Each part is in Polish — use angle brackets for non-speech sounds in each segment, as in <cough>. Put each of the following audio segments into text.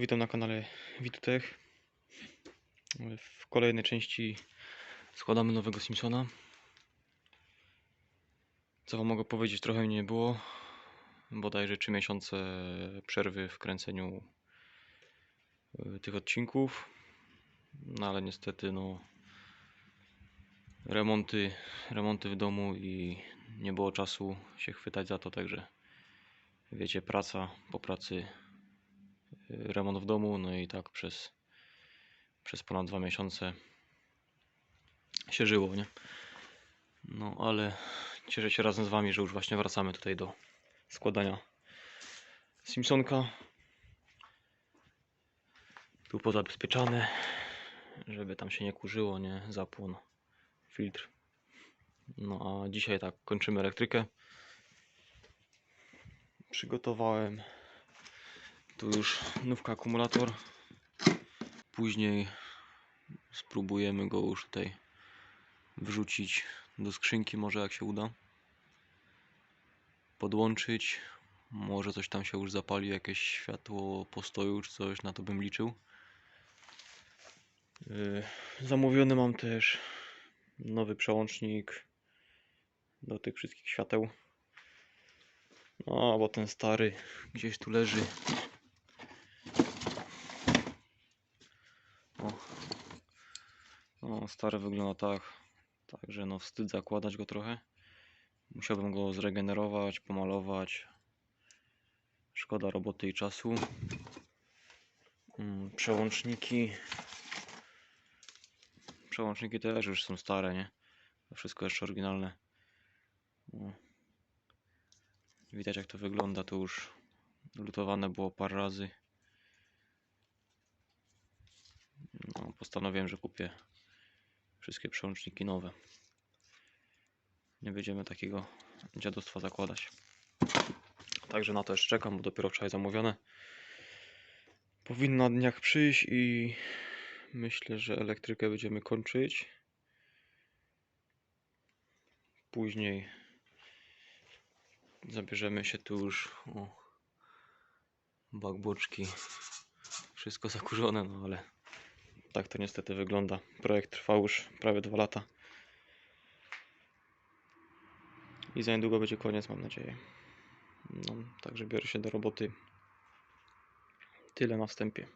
Witam na kanale Witutech. W kolejnej części składamy nowego Simpsona. Co wam mogę powiedzieć, trochę mnie nie było. Bodajże 3 miesiące przerwy w kręceniu y, tych odcinków. No ale niestety no remonty, remonty w domu i nie było czasu się chwytać za to, także wiecie, praca po pracy remont w domu, no i tak przez, przez ponad dwa miesiące się żyło, nie? No ale cieszę się razem z Wami, że już właśnie wracamy tutaj do składania Simpsonka. Tu pozabezpieczane, żeby tam się nie kurzyło, nie? Zapłon, filtr. No a dzisiaj tak, kończymy elektrykę. Przygotowałem tu już nówka akumulator. Później spróbujemy go już tutaj wrzucić do skrzynki, może jak się uda. Podłączyć. Może coś tam się już zapali, jakieś światło postoju czy coś, na to bym liczył. Yy, Zamówiony mam też nowy przełącznik do tych wszystkich świateł. No, bo ten stary gdzieś tu leży. No, stary wygląda tak. Także no wstyd zakładać go trochę. Musiałbym go zregenerować, pomalować. Szkoda roboty i czasu. Mm, Przełączniki. Przełączniki też już są stare, nie? Wszystko jeszcze oryginalne. O. Widać jak to wygląda, to już lutowane było parę razy. No, postanowiłem, że kupię wszystkie przełączniki nowe. Nie będziemy takiego dziadostwa zakładać. Także na to jeszcze czekam, bo dopiero wczoraj zamówione. Powinno na dniach przyjść i myślę, że elektrykę będziemy kończyć. Później zabierzemy się tu już o bakboczki wszystko zakurzone, no ale tak to niestety wygląda. Projekt trwał już prawie dwa lata. I za niedługo będzie koniec, mam nadzieję. No, także biorę się do roboty. Tyle na wstępie.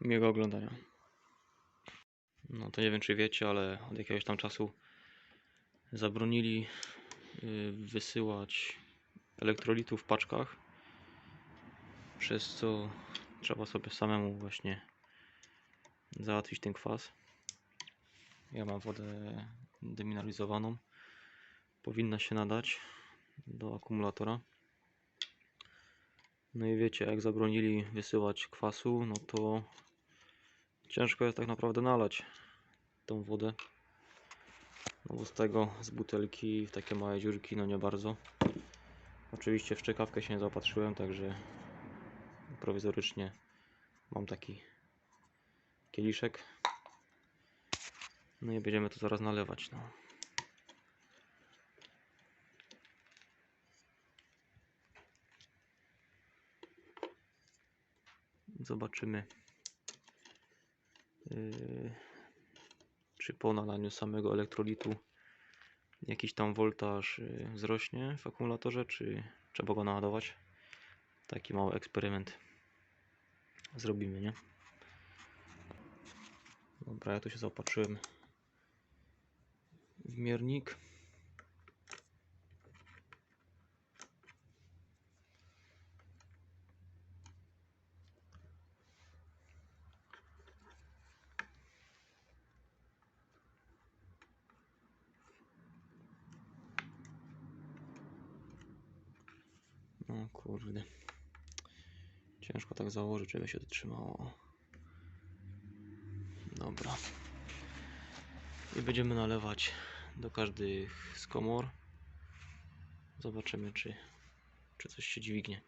Miłego oglądania. No to nie wiem, czy wiecie, ale od jakiegoś tam czasu zabronili y, wysyłać elektrolitu w paczkach, przez co trzeba sobie samemu właśnie załatwić ten kwas. Ja mam wodę demineralizowaną. Powinna się nadać do akumulatora. No i wiecie, jak zabronili wysyłać kwasu, no to ciężko jest tak naprawdę nalać tą wodę. No bo z tego, z butelki w takie małe dziurki, no nie bardzo. Oczywiście w szczekawkę się nie zaopatrzyłem, także prowizorycznie mam taki kieliszek. No i będziemy to zaraz nalewać. No. Zobaczymy, yy, czy po nalaniu samego elektrolitu jakiś tam woltaż yy, wzrośnie w akumulatorze, czy trzeba go naładować. Taki mały eksperyment zrobimy, nie? Dobra, ja tu się zaopatrzyłem w miernik. O kurde. Ciężko tak założyć, żeby się to trzymało. Dobra. I będziemy nalewać do każdych z komor. Zobaczymy, czy, czy coś się dźwignie.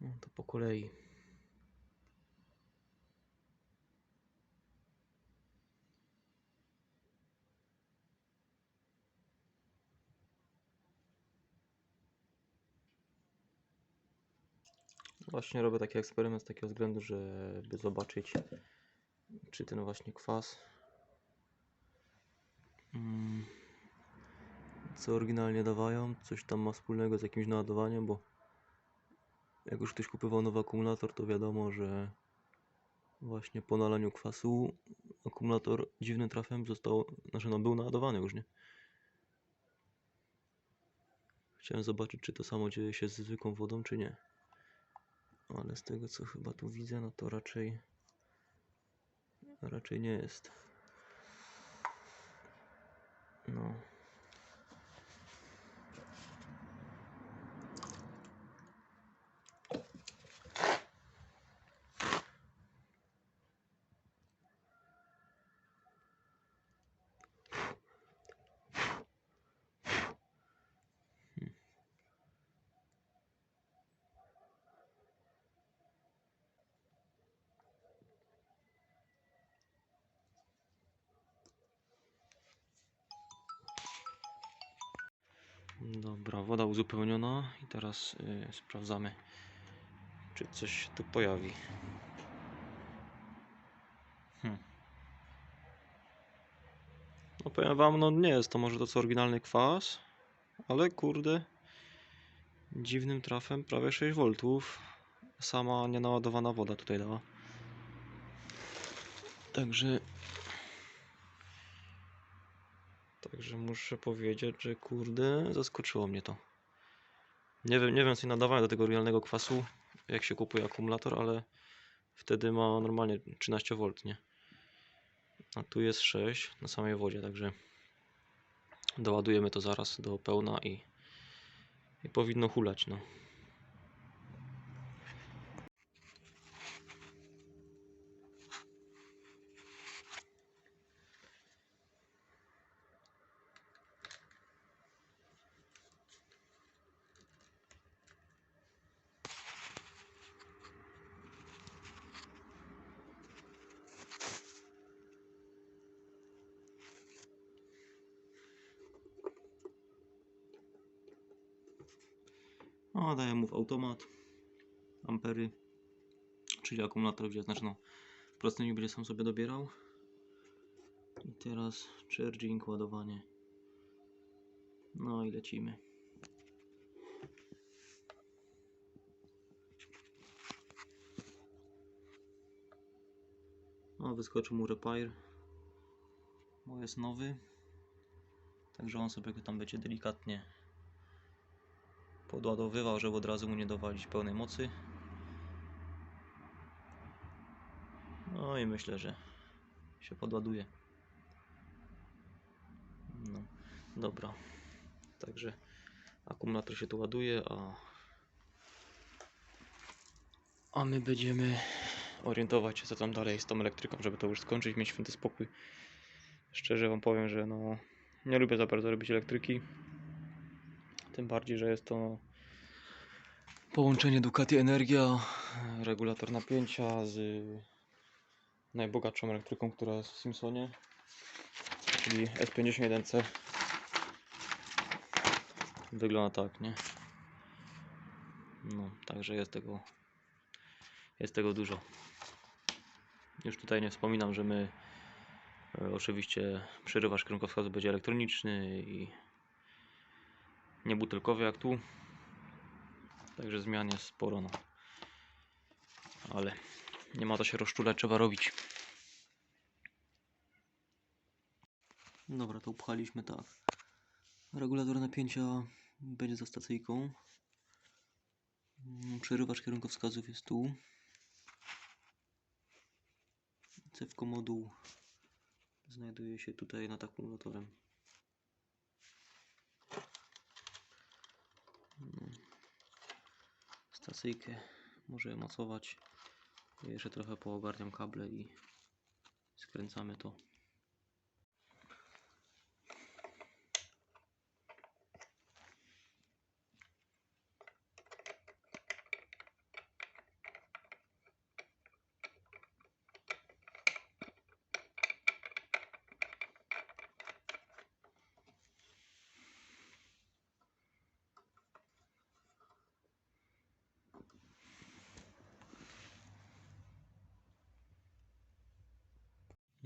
No to po kolei. Właśnie robię taki eksperyment z takiego względu, żeby zobaczyć, czy ten właśnie kwas, mm, co oryginalnie dawają, coś tam ma wspólnego z jakimś naładowaniem, bo jak już ktoś kupował nowy akumulator, to wiadomo, że właśnie po nalaniu kwasu akumulator dziwnym trafem został, znaczy no był naładowany już, nie? Chciałem zobaczyć, czy to samo dzieje się z zwykłą wodą, czy nie. Ale z tego, co chyba tu widzę, no to raczej raczej nie jest. No. Dobra, woda uzupełniona i teraz y, sprawdzamy, czy coś się tu pojawi. Hmm. No powiem wam, no nie jest to może to co oryginalny kwas, ale kurde, dziwnym trafem prawie 6 V. Sama nienaładowana woda tutaj dała. Także Także muszę powiedzieć, że kurde, zaskoczyło mnie to. Nie wiem, nie wiem co nadawałem do tego oryginalnego kwasu, jak się kupuje akumulator, ale wtedy ma normalnie 13 V, nie? A tu jest 6 na samej wodzie, także doładujemy to zaraz do pełna i, i powinno hulać, no. O, daję mu w automat ampery, czyli akumulator, gdzie znaczy no, prostymi będzie sam sobie dobierał. I teraz charging, ładowanie. No i lecimy. O, wyskoczył mu repair, bo jest nowy. Także on sobie go tam będzie delikatnie podładowywał, żeby od razu mu nie dowalić pełnej mocy. No i myślę, że się podładuje. No, dobra. Także akumulator się tu ładuje, a, a my będziemy orientować się co tam dalej z tą elektryką, żeby to już skończyć, mieć święty spokój. Szczerze wam powiem, że no nie lubię za bardzo robić elektryki. Tym bardziej, że jest to połączenie Ducati Energia, regulator napięcia z najbogatszą elektryką, która jest w Simpsonie, czyli S51C. Wygląda tak, nie? No, także jest tego jest tego dużo. Już tutaj nie wspominam, że my e, oczywiście przerywacz kierunkowskazu będzie elektroniczny i nie butelkowy jak tu. Także zmian jest sporo, no. Ale nie ma to się rozczulać, trzeba robić. Dobra, to upchaliśmy tak. Regulator napięcia będzie za stacyjką. Przerywacz kierunkowskazów jest tu. Cewko moduł znajduje się tutaj nad akumulatorem. Stacyjkę może mocować. Jeszcze trochę poogarniam kable i skręcamy to.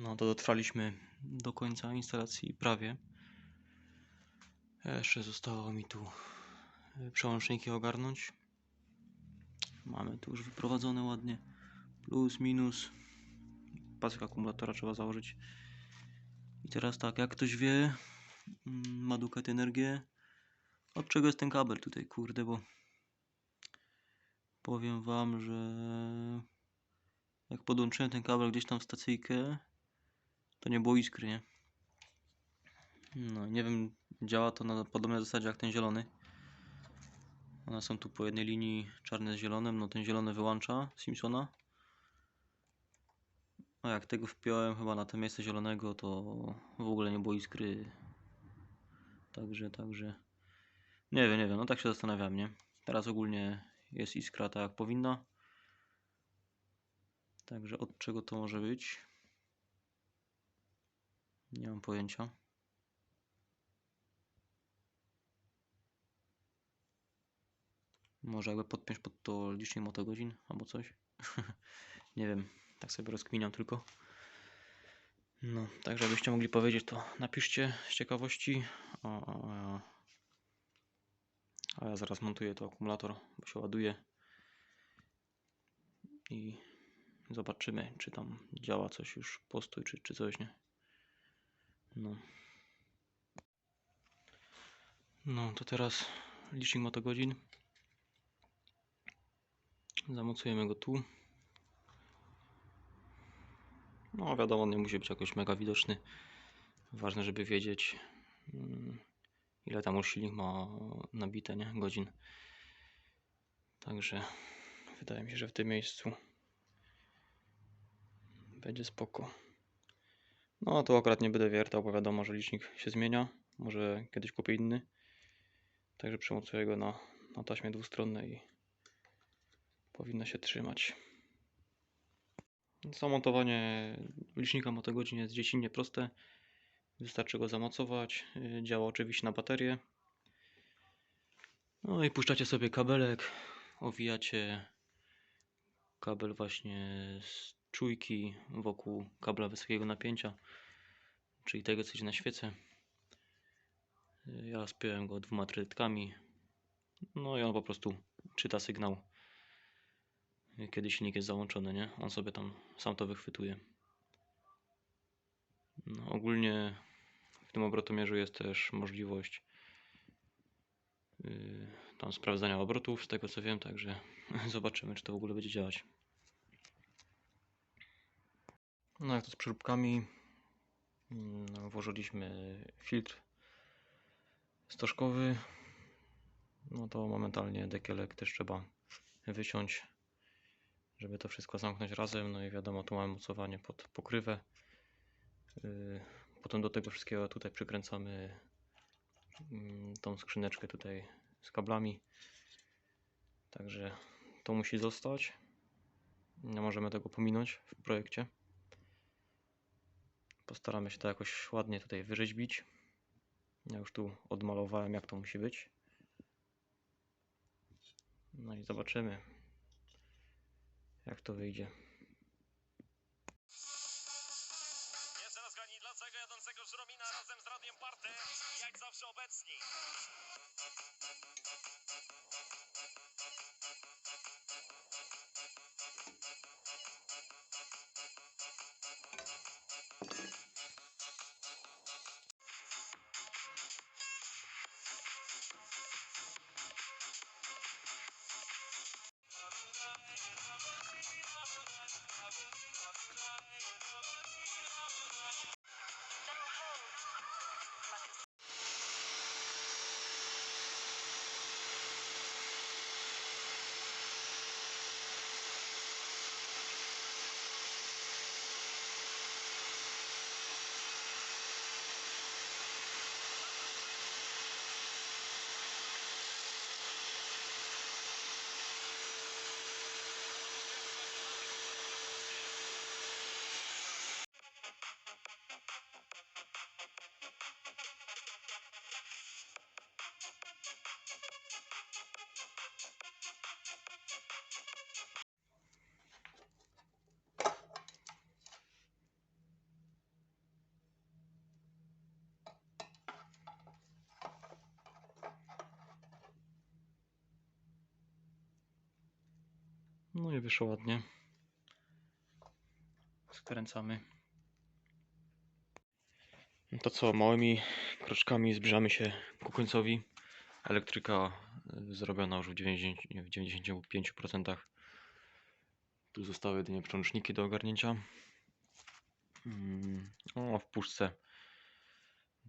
No to dotrwaliśmy do końca instalacji prawie. Jeszcze zostało mi tu y, przełączniki ogarnąć. Mamy tu już wyprowadzone ładnie. Plus, minus. Pasek akumulatora trzeba założyć. I teraz tak, jak ktoś wie, mm, ma Ducat energię. Od czego jest ten kabel tutaj, kurde, bo powiem wam, że jak podłączyłem ten kabel gdzieś tam w stacyjkę, to nie było iskry, nie? No, nie wiem, działa to na podobnej zasadzie jak ten zielony. One są tu po jednej linii czarne z zielonym, no ten zielony wyłącza Simpsona. A jak tego wpiąłem chyba na to miejsce zielonego, to w ogóle nie było iskry. Także, także. Nie wiem, nie wiem, no tak się zastanawiam, nie? Teraz ogólnie jest iskra tak jak powinna. Także od czego to może być? Nie mam pojęcia. Może jakby podpiąć pod to licznik motogodzin albo coś. <laughs> nie wiem, tak sobie rozkminiam tylko. No, także jakbyście mogli powiedzieć, to napiszcie z ciekawości. A, a, a, a ja zaraz montuję to akumulator, bo się ładuje. I zobaczymy, czy tam działa coś już postój, czy, czy coś, nie? No. No, to teraz licznik motogodzin. Zamocujemy go tu. No, wiadomo, nie musi być jakoś mega widoczny. Ważne, żeby wiedzieć, mm, ile tam już silnik ma nabite, nie? Godzin. Także wydaje mi się, że w tym miejscu będzie spoko. No, tu akurat nie będę wiertał, bo wiadomo, że licznik się zmienia. Może kiedyś kupię inny. Także przemocuję go na, na taśmie dwustronnej i powinno się trzymać. Zamontowanie licznika motogodzin jest dziecinnie proste. Wystarczy go zamocować. Działa oczywiście na baterię. No i puszczacie sobie kabelek, owijacie kabel właśnie z czujki wokół kabla wysokiego napięcia, czyli tego co idzie na świecę. Ja spiąłem go dwoma trytkami. No i on po prostu czyta sygnał kiedy silnik jest załączony, nie? On sobie tam sam to wychwytuje. No, ogólnie w tym obrotomierzu jest też możliwość yy, tam sprawdzania obrotów, z tego co wiem, także <laughs> zobaczymy, czy to w ogóle będzie działać. No jak to z przeróbkami, no, włożyliśmy filtr stożkowy, no to momentalnie dekielek też trzeba wyciąć żeby to wszystko zamknąć razem. No i wiadomo, tu mamy mocowanie pod pokrywę. Yy, Potem do tego wszystkiego tutaj przykręcamy mm, tą skrzyneczkę tutaj z kablami. Także to musi zostać. Nie możemy tego pominąć w projekcie. Postaramy się to jakoś ładnie tutaj wyrzeźbić. Ja już tu odmalowałem jak to musi być. No i zobaczymy jak to wyjdzie. Razem z Radiem Party, jak zawsze obecni. No i wyszło ładnie. Skręcamy. No To co, małymi kroczkami zbliżamy się ku końcowi. Elektryka y, zrobiona już w, 90, nie, w 95%. Tu zostały jedynie przełączniki do ogarnięcia. Mm, O, w puszce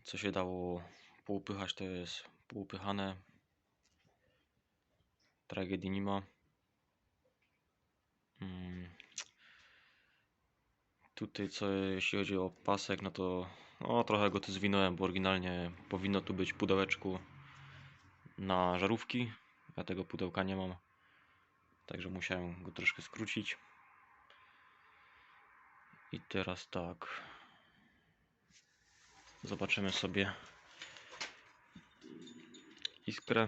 co się dało poupychać, to jest poupychane. Tragedii nie ma. Mm. Tutaj co jeśli chodzi o pasek, no to no, trochę go tu zwinąłem, bo oryginalnie powinno tu być pudełeczku na żarówki. Ja tego pudełka nie mam. Także musiałem go troszkę skrócić. I teraz tak. Zobaczymy sobie iskrę.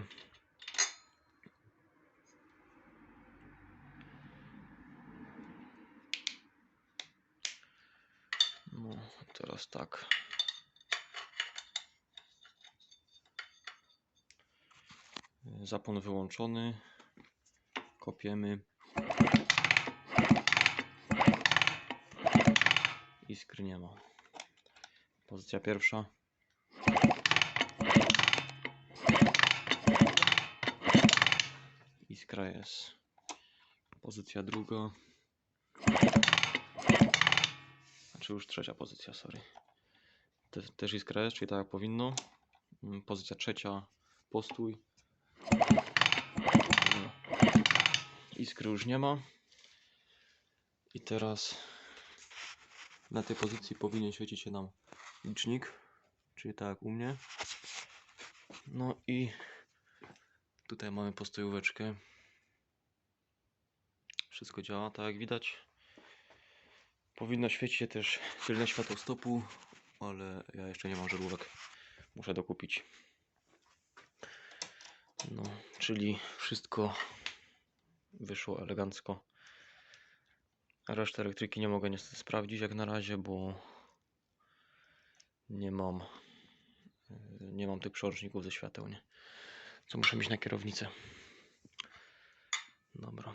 No, teraz tak. Zapłon wyłączony. Kopiemy. Iskry nie ma. Pozycja pierwsza. Iskra jest. Pozycja druga. Znaczy już trzecia pozycja, sorry. Te, też jest, czyli tak jak powinno. Mm, Pozycja trzecia. Postój. Iskry już nie ma. I teraz na tej pozycji powinien świecić się nam licznik, czyli tak jak u mnie. No i tutaj mamy postojóweczkę. Wszystko działa tak jak widać. Powinno świecić też <laughs> tylne światło stopu, ale ja jeszcze nie mam żarówek. Muszę dokupić. No, czyli wszystko wyszło elegancko. Resztę elektryki nie mogę niestety sprawdzić jak na razie, bo nie mam nie mam tych przełączników ze świateł, nie? Co muszę mieć na kierownicę. Dobra.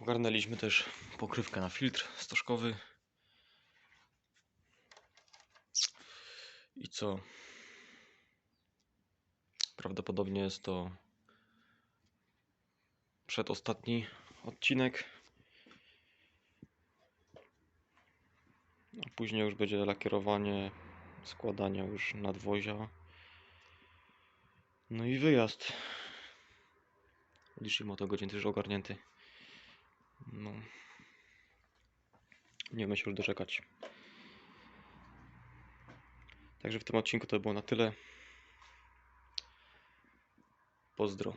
Ogarnęliśmy też pokrywkę na filtr stożkowy. I co? Prawdopodobnie jest to przedostatni odcinek. A później już będzie lakierowanie, składanie już nadwozia. No i wyjazd. Liczmy o to godzin też ogarnięty. No. Nie umiem się już doczekać. Także w tym odcinku to było na tyle. Pozdro.